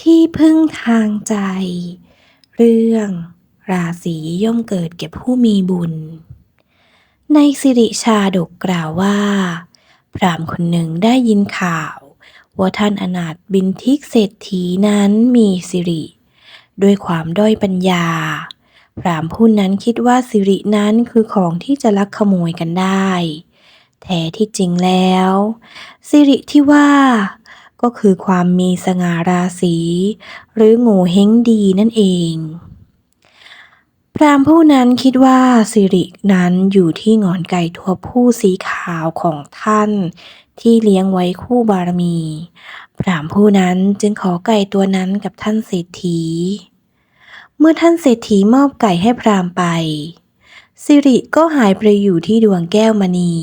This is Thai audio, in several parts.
ที่พึ่งทางใจ เรื่อง ราศีย่อมเกิดแก่ผู้มีบุญ ในสิริชาดกกล่าวว่า พรามคนหนึ่งได้ยินข่าว ว่าท่านอนาถบินทิกเศรษฐีนั้นมีสิริ ด้วยความด้อยปัญญา พรามผู้นั้นคิดว่าสิรินั้นคือของที่จะลักขโมยกันได้ แท้ที่จริงแล้ว สิริที่ว่า ก็คือความมีสง่าราศีหรือง่เฮงดีนั่นเอง พราหมณ์ผู้นั้นคิดว่าสิรินั้นอยู่ที่งอนไก่ตัวผู้สีขาวของท่าน ที่เลี้ยงไว้คู่บารมี พราหมณ์ผู้นั้นจึงขอไก่ตัวนั้นกับท่านเศรษฐี เมื่อท่านเศรษฐีมอบไก่ให้พราหมณ์ไป สิริก็หายไปอยู่ที่ดวงแก้วมณี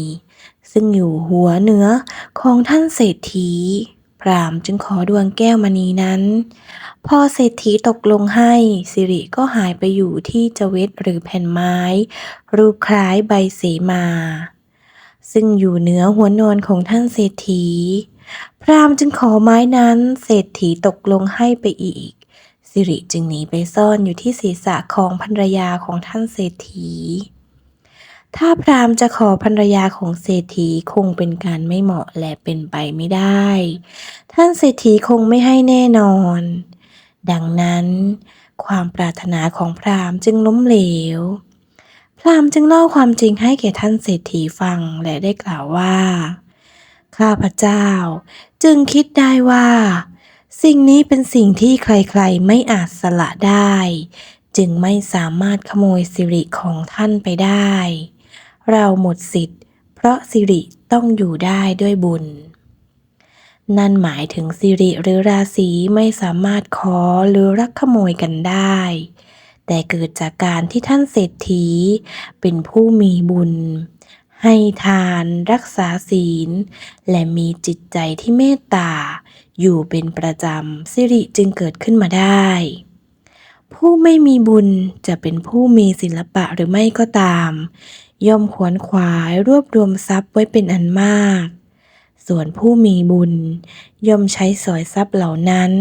ซึ่งอยู่หัวเนื้อของท่านเศรษฐี รามจึงขอดวงแก้วมณีนั้น พอเศรษฐีตกลงให้สิริก็หายไปอยู่ที่จเวตหรือแผ่นไม้ รูปคล้ายใบเสมา ซึ่งอยู่เหนือหัวนอนของท่านเศรษฐี พรามจึงขอไม้นั้นเศรษฐีตกลงให้ไปอีก สิริจึงหนีไปซ่อนอยู่ที่ศีรษะของภรรยาของท่านเศรษฐี ถ้าพราหมณ์จะขอภรรยาของเศรษฐีคงเป็นการไม่เหมาะและเป็นไปไม่ได้ ท่านเศรษฐีคงไม่ให้แน่นอน ดังนั้น ความปรารถนาของพราหมณ์จึงล้มเหลว พราหมณ์จึงเล่าความจริงให้แก่ท่านเศรษฐีฟังและได้กล่าวว่า ข้าพเจ้า จึงคิดได้ว่า สิ่งนี้เป็นสิ่งที่ใครๆไม่อาจสละได้ จึงไม่สามารถขโมยสิริของท่านไปได้ เราหมดสิทธิ์ เพราะสิริต้องอยู่ได้ด้วยบุญ นั่นหมายถึงสิริหรือราศีไม่สามารถขอหรือรักขโมยกันได้ แต่เกิดจากการที่ท่านเศรษฐี เป็นผู้มีบุญ ให้ทานรักษาศีล และมีจิตใจที่เมตตา อยู่เป็นประจำสิริจึงเกิดขึ้นมาได้ ผู้ไม่มีบุญจะเป็นผู้มีศิลปะหรือไม่ก็ตาม ย่อมขวนขวายรวบรวมทรัพย์ไว้เป็นอันมาก ส่วนผู้มีบุญ ย่อมใช้สอยทรัพย์เหล่านั้น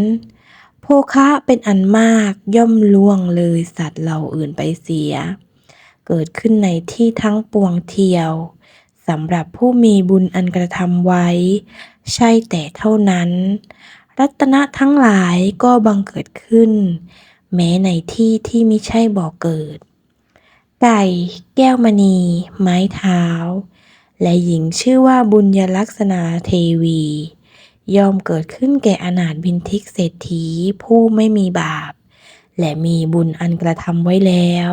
โภคะเป็นอันมากย่อมล่วงเลยสัตว์เหล่าอื่นไปเสีย เกิดขึ้นในที่ทั้งปวงเทียวสำหรับผู้มีบุญอันกระทำไว้ ใช่แต่เท่านั้น รัตนะทั้งหลายก็บังเกิดขึ้น แม้ในที่ที่มิใช่บ่อเกิด ไก่ แก้วมณี ไม้เท้า และหญิงชื่อว่าบุญยลักษณาเทวี ยอมเกิดขึ้นแก่อนาถบินทิกเศรษฐีผู้ไม่มีบาป และมีบุญอันกระทำไว้แล้ว